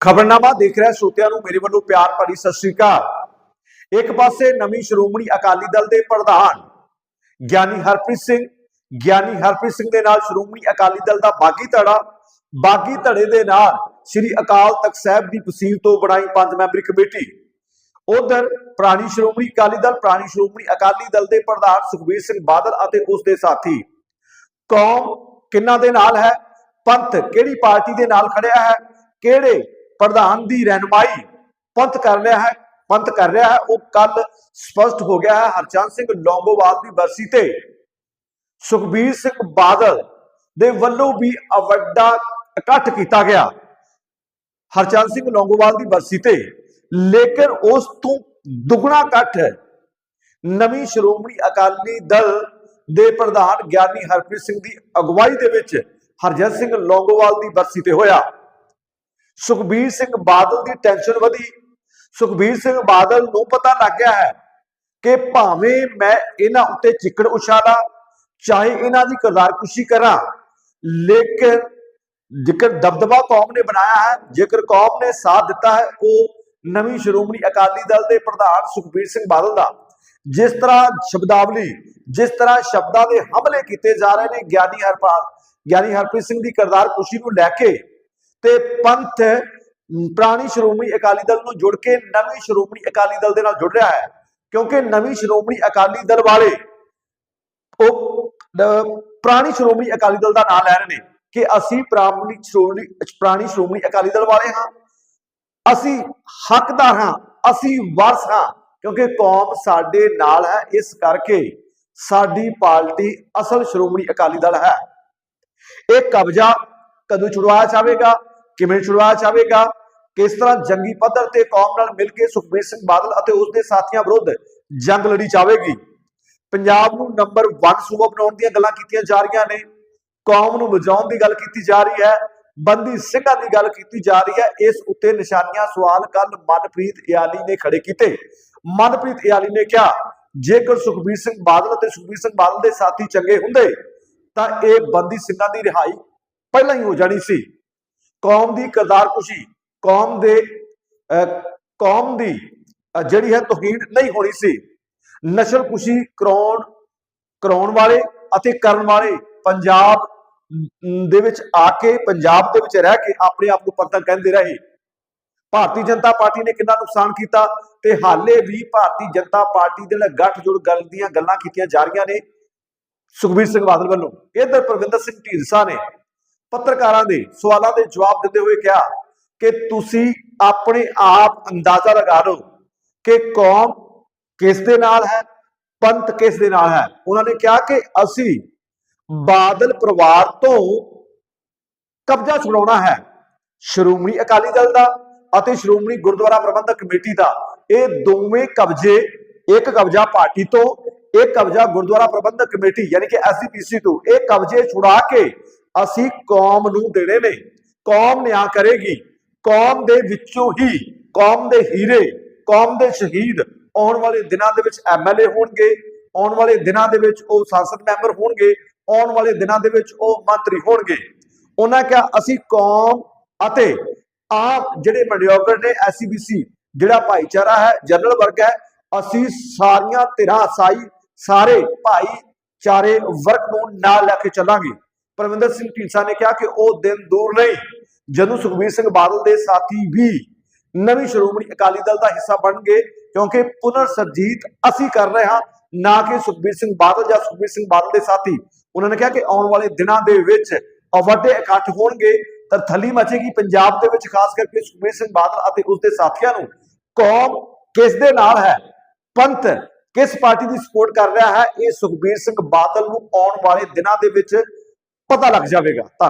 ਖਬਰਨਾਮਾ ਦੇਖ ਰਿਹਾ ਸਰੋਤਿਆਂ ਨੂੰ ਮੇਰੇ ਵੱਲੋਂ ਪਿਆਰ ਭਰੀ ਸਤਿ ਸ੍ਰੀ ਅਕਾਲ। ਇੱਕ ਪਾਸੇ ਨਵੀਂ ਸ਼੍ਰੋਮਣੀ ਅਕਾਲੀ ਦਲ ਦੇ ਪ੍ਰਧਾਨ ਗਿਆਨੀ ਹਰਪ੍ਰੀਤ ਸਿੰਘ, ਗਿਆਨੀ ਹਰਪ੍ਰੀਤ ਸਿੰਘ ਦੇ ਨਾਲ ਸ਼੍ਰੋਮਣੀ ਅਕਾਲੀ ਦਲ ਦਾ ਬਾਗੀ ਧੜਾ, ਬਾਗੀ ਧੜੇ ਦੇ ਨਾਲ ਸ੍ਰੀ ਅਕਾਲ ਤਖਤ ਸਾਹਿਬ ਦੀ ਵਸੀਲ ਤੋਂ ਬਣਾਈ ਪੰਜ ਮੈਂਬਰੀ ਕਮੇਟੀ। ਉਧਰ ਪ੍ਰਾਣੀ ਸ਼੍ਰੋਮਣੀ ਅਕਾਲੀ ਦਲ, ਪ੍ਰਾਣੀ ਸ਼੍ਰੋਮਣੀ ਅਕਾਲੀ ਦਲ ਦੇ ਪ੍ਰਧਾਨ ਸੁਖਬੀਰ ਸਿੰਘ ਬਾਦਲ ਅਤੇ ਉਸ ਦੇ ਸਾਥੀ। ਕੌਮ ਕਿੰਨਾ ਦੇ ਨਾਲ ਹੈ? ਪੰਥ ਕਿਹੜੀ ਪਾਰਟੀ ਦੇ ਨਾਲ ਖੜਿਆ ਹੈ? ਕਿਹੜੇ ਪ੍ਰਧਾਨ ਦੀ ਰਹਿਨਮਾਈ ਪੰਥ ਕਰ ਰਿਹਾ ਹੈ, ਪੰਥ ਕਰ ਰਿਹਾ ਹੈ। ਉਹ ਕੱਲ ਸਪਸ਼ਟ ਹੋ ਗਿਆ ਹੈ, ਹਰਚੰਦ ਸਿੰਘ ਲੌਂਗੋਵਾਲ ਦੀ ਬਰਸੀ ਤੇ। ਸੁਖਬੀਰ ਸਿੰਘ ਬਾਦਲ ਦੇ ਵੱਲੋਂ ਵੀ ਵੱਡਾ ਇਕੱਠ ਕੀਤਾ ਗਿਆ ਹਰਚੰਦ ਸਿੰਘ ਲੌਂਗੋਵਾਲ ਦੀ ਬਰਸੀ ਤੇ। ਲੇਕਿਨ ਉਸ ਤੋਂ ਦੁੱਗਣਾ ਇਕੱਠ ਨਵੀਂ ਸ਼੍ਰੋਮਣੀ ਅਕਾਲੀ ਦਲ ਦੇ ਪ੍ਰਧਾਨ ਗਿਆਨੀ ਹਰਪ੍ਰੀਤ ਸਿੰਘ ਦੀ ਅਗਵਾਈ ਦੇ ਵਿੱਚ ਹਰਜਨ ਸਿੰਘ ਲੌਂਗੋਵਾਲ ਦੀ ਬਰਸੀ ਤੇ ਹੋਇਆ। ਸੁਖਬੀਰ ਸਿੰਘ ਬਾਦਲ ਦੀ ਟੈਨਸ਼ਨ ਵਧੀ। ਸੁਖਬੀਰ ਸਿੰਘ ਬਾਦਲ ਨੂੰ ਪਤਾ ਲੱਗ ਗਿਆ ਹੈ ਕਿ ਭਾਵੇਂ ਮੈਂ ਇਹਨਾਂ ਉੱਤੇ ਚਿੱਕੜ ਉਛਾਲਾ, ਚਾਹੇ ਇਹਨਾਂ ਦੀ ਕਰਦਾਰਕੁਸ਼ੀ ਕਰਾਂ, ਲੇਕਿਨ ਜੇਕਰ ਦਬਦਬਾ ਕੌਮ ਨੇ ਬਣਾਇਆ ਹੈ, ਜੇਕਰ ਕੌਮ ਨੇ ਸਾਥ ਦਿੱਤਾ ਹੈ, ਉਹ ਨਵੀਂ ਸ਼੍ਰੋਮਣੀ ਅਕਾਲੀ ਦਲ ਦੇ ਪ੍ਰਧਾਨ ਸੁਖਬੀਰ ਸਿੰਘ ਬਾਦਲ ਦਾ। ਜਿਸ ਤਰ੍ਹਾਂ ਸ਼ਬਦਾਵਲੀ, ਜਿਸ ਤਰ੍ਹਾਂ ਸ਼ਬਦਾਂ ਦੇ ਹਮਲੇ ਕੀਤੇ ਜਾ ਰਹੇ ਨੇ ਗਿਆਨੀ ਹਰਪਾਲ, ਗਿਆਨੀ ਹਰਪ੍ਰੀਤ ਸਿੰਘ ਦੀ ਕਰਦਾਰ ਖੁਸ਼ੀ ਨੂੰ ਲੈ ਕੇ ਤੇ ਪੰਥ ਅਮ, ਪੁਰਾਣੀ ਸ਼੍ਰੋਮਣੀ ਅਕਾਲੀ ਦਲ ਨੂੰ ਜੁੜ ਕੇ ਨਵੀਂ ਸ਼੍ਰੋਮਣੀ ਅਕਾਲੀ ਦਲ ਦੇ ਨਾਲ ਜੁੜ ਰਿਹਾ ਹੈ। ਕਿਉਂਕਿ ਨਵੀਂ ਸ਼੍ਰੋਮਣੀ ਅਕਾਲੀ ਦਲ ਵਾਲੇ ਉਹ ਅਹ, ਪੁਰਾਣੀ ਸ਼੍ਰੋਮਣੀ ਅਕਾਲੀ ਦਲ ਦਾ ਨਾਮ ਲੈ ਰਹੇ ਨੇ ਕਿ ਅਸੀਂ ਪੁਰਾਣੀ ਸ਼੍ਰੋਮਣੀ ਪੁਰਾਣੀ ਸ਼੍ਰੋਮਣੀ ਅਕਾਲੀ ਦਲ ਵਾਲੇ ਹਾਂ। ਅਸੀਂ ਹੱਕਦਾਰ ਹਾਂ ਅਸੀਂ ਵਾਰਸ ਹਾਂ ਕਿਉਂਕਿ ਕੌਮ ਸਾਡੇ ਨਾਲ ਹੈ। ਇਸ ਕਰਕੇ ਸਾਡੀ ਪਾਰਟੀ ਅਸਲ ਸ਼੍ਰੋਮਣੀ ਅਕਾਲੀ ਦਲ ਹੈ। ਇਹ ਕਬਜ਼ਾ ਕਦੋਂ ਛੁਡਵਾਇਆ ਜਾਵੇਗਾ? ਕਿਵੇਂ ਛੁਡਵਾਇਆ ਜਾਵੇਗਾ ਕਿਸ ਤਰ੍ਹਾਂ ਜੰਗੀ ਪੱਧਰ ਤੇ ਕੌਮ ਨਾਲ ਮਿਲ ਕੇ ਸੁਖਬੀਰ ਸਿੰਘ ਬਾਦਲ ਅਤੇ ਉਸ ਦੇ ਸਾਥੀਆਂ ਵਿਰੁੱਧ ਜੰਗ ਲੜੀ ਜਾਵੇਗੀ? ਪੰਜਾਬ ਨੂੰ ਨੰਬਰ 1 ਸੂਬਾ ਬਣਾਉਣ ਦੀਆਂ ਗੱਲਾਂ ਕੀਤੀਆਂ ਜਾ ਰਹੀਆਂ ਨੇ। ਕੌਮ ਨੂੰ ਬਚਾਉਣ ਦੀ ਗੱਲ ਕੀਤੀ ਜਾ ਰਹੀ ਹੈ। ਬੰਦੀ ਸਿੰਘਾਂ ਦੀ ਗੱਲ ਕੀਤੀ ਜਾ ਰਹੀ ਹੈ। ਇਸ ਉੱਤੇ ਨਿਸ਼ਾਨੀਆਂ, ਸਵਾਲ ਕੱਲ ਮਨਪ੍ਰੀਤ ਇਆਲੀ ਨੇ ਖੜੇ ਕੀਤੇ। ਮਨਪ੍ਰੀਤ ਇਆਲੀ ਨੇ ਕਿਹਾ, ਜੇਕਰ ਸੁਖਬੀਰ ਸਿੰਘ ਬਾਦਲ ਅਤੇ ਸੁਖਬੀਰ ਸਿੰਘ ਬਾਦਲ ਦੇ ਸਾਥੀ ਚੰਗੇ ਹੁੰਦੇ, ਤਾਂ ਇਹ ਬੰਦੀ ਸਿੰਘਾਂ ਦੀ ਰਿਹਾਈ ਪਹਿਲਾਂ ਹੀ ਹੋ ਜਾਣੀ ਸੀ। ਕੌਮ ਦੀ ਕਰਦਾਰਕੁਸ਼ੀ ਕੌਮ ਦੇ ਅਹ, ਕੌਮ ਦੀ ਜਿਹੜੀ ਹੈ ਤੋਹੀਨ ਨਹੀਂ ਹੋਣੀ ਸੀ। ਨਸਲਕੁਸ਼ੀ ਕਰਾਉਣ ਕਰਾਉਣ ਵਾਲੇ ਅਤੇ ਕਰਨ ਵਾਲੇ ਪੰਜਾਬ ਦੇ ਵਿੱਚ ਆ ਕੇ ਪੰਜਾਬ ਦੇ ਵਿੱਚ ਰਹਿ ਕੇ ਆਪਣੇ ਆਪ ਨੂੰ ਪੰਥਕ ਕਹਿੰਦੇ ਰਹੇ। ਭਾਰਤੀ ਜਨਤਾ ਪਾਰਟੀ ਨੇ ਕਿੰਨਾ ਨੁਕਸਾਨ ਕੀਤਾ ਤੇ ਹਾਲੇ ਵੀ ਭਾਰਤੀ ਜਨਤਾ ਪਾਰਟੀ ਦੇ ਨਾਲ ਗੱਠਜੋੜ ਗੱਲ ਦੀਆਂ ਗੱਲਾਂ ਕੀਤੀਆਂ ਜਾ ਰਹੀਆਂ ਨੇ ਸੁਖਬੀਰ ਸਿੰਘ ਬਾਦਲ ਵੱਲੋਂ। ਇਧਰ ਪ੍ਰਵਿੰਦਰ ਸਿੰਘ ਢੀਂਡਸਾ ਨੇ ਪੱਤਰਕਾਰਾਂ ਦੇ ਸਵਾਲਾਂ ਦੇ ਜਵਾਬ ਦਿੰਦੇ ਹੋਏ ਕਿਹਾ ਕਿ ਤੁਸੀਂ ਆਪਣੇ ਆਪ ਅੰਦਾਜ਼ਾ ਲਗਾ ਲਓ ਕਿ ਕੌਮ ਕਿਸ ਦੇ ਨਾਲ ਹੈ, ਪੰਥ ਕਿਸ ਦੇ ਨਾਲ ਹੈ। ਉਹਨਾਂ ਨੇ ਕਿਹਾ ਕਿ ਅਸੀਂ ਬਾਦਲ ਪਰਿਵਾਰ ਤੋਂ ਕਬਜ਼ਾ ਛੁਡਾਉਣਾ ਹੈ। ਸ਼੍ਰੋਮਣੀ ਅਕਾਲੀ ਦਲ ਦਾ ਅਤੇ ਸ਼੍ਰੋਮਣੀ ਗੁਰਦੁਆਰਾ ਪ੍ਰਬੰਧਕ ਕਮੇਟੀ ਦਾ। ਇਹ ਦੋਵੇਂ ਕਬਜ਼ੇ, ਇੱਕ ਕਬਜ਼ਾ ਪਾਰਟੀ ਤੋਂ, ਇੱਕ ਕਬਜ਼ਾ ਗੁਰਦੁਆਰਾ ਪ੍ਰਬੰਧਕ ਕਮੇਟੀ, ਯਾਨੀ ਕਿ ਐਸਜੀਪੀਸੀ ਤੋਂ। ਇਹ ਕਬਜ਼ੇ ਛੁਡਾ ਕੇ ਅਸੀਂ ਕੌਮ ਨੂੰ ਦੇਣੇ ਨੇ। ਕੌਮ ਨਿਆਂ ਕਰੇਗੀ। ਕੌਮ ਦੇ ਵਿੱਚੋਂ ਹੀ, ਕੌਮ ਦੇ ਹੀਰੇ, ਕੌਮ ਦੇ ਸ਼ਹੀਦ ਆਉਣ ਵਾਲੇ ਦਿਨਾਂ ਦੇ ਵਿੱਚ ਐਮਐਲਏ ਹੋਣਗੇ। ਆਉਣ ਵਾਲੇ ਦਿਨਾਂ ਦੇ ਵਿੱਚ ਉਹ ਸੰਸਦ ਮੈਂਬਰ ਹੋਣਗੇ। ਆਉਣ ਵਾਲੇ ਦਿਨਾਂ ਦੇ ਵਿੱਚ ਉਹ ਮੰਤਰੀ ਹੋਣਗੇ। ਉਹਨਾਂ ਕਿਹਾ, ਅਸੀਂ ਕੌਮ ਅਤੇ ਆਪ ਜਿਹੜੇ ਮਡੀਓਕਰ ਨੇ ਐਸਸੀਬੀਸੀ ਜਿਹੜਾ ਭਾਈਚਾਰਾ ਹੈ, ਜਨਰਲ ਵਰਗ ਹੈ, ਅਸੀਂ ਸਾਰੀਆਂ ਧਿਰਾਂ, ਸਾਈ, ਸਾਰੇ ਭਾਈਚਾਰੇ ਵਰਗ ਨੂੰ ਨਾਲ ਲੈ ਕੇ ਚੱਲਾਂਗੇ। ਪਰਮਿੰਦਰ ਸਿੰਘ ਢੀਂਡਸਾ ਨੇ ਕਿਹਾ ਕਿ ਉਹ ਦਿਨ ਦੂਰ ਨਹੀਂ। ਜਦੋਂ ਸੁਖਬੀਰ ਸਿੰਘ ਬਾਦਲ ਦੇ ਸਾਥੀ ਵੀ ਨਵੀਂ ਸ਼੍ਰੋਮਣੀ ਅਕਾਲੀ ਦਲ ਦਾ ਹਿੱਸਾ ਬਣਨਗੇ ਕਿਉਂਕਿ ਪੁਨਰ ਸਰਜੀਤ ਅਸੀਂ ਕਰ ਰਹੇ ਹਾਂ, ਨਾ ਕਿ ਸੁਖਬੀਰ ਸਿੰਘ ਬਾਦਲ ਜਾਂ ਸੁਖਬੀਰ ਸਿੰਘ ਬਾਦਲ ਦੇ ਸਾਥੀ। ਉਹਨਾਂ ਨੇ ਕਿਹਾ ਕਿ ਆਉਣ ਵਾਲੇ ਦਿਨਾਂ ਦੇ ਵਿੱਚ ਵੱਡੇ ਇਕੱਠ ਹੋਣਗੇ, ਤਾਂ ਥੱਲੀ ਮਚੇਗੀ ਪੰਜਾਬ ਦੇ ਵਿੱਚ, ਖਾਸ ਕਰਕੇ ਸੁਖਬੀਰ ਸਿੰਘ ਬਾਦਲ ਅਤੇ ਉਸ ਦੇ ਸਾਥੀਆਂ ਨੂੰ। ਕੌਮ ਕਿਸ ਦੇ ਨਾਲ ਹੈ? ਪੰਥ ਕਿਸ ਪਾਰਟੀ ਦੀ ਸਪੋਰਟ ਕਰ ਰਿਹਾ ਹੈ? ਇਹ ਸੁਖਬੀਰ ਸਿੰਘ ਬਾਦਲ ਨੂੰ ਆਉਣ ਵਾਲੇ ਦਿਨਾਂ ਦੇ ਵਿੱਚ ਪਤਾ ਲੱਗ ਜਾਵੇਗਾ। ਧੰਨਵਾਦ।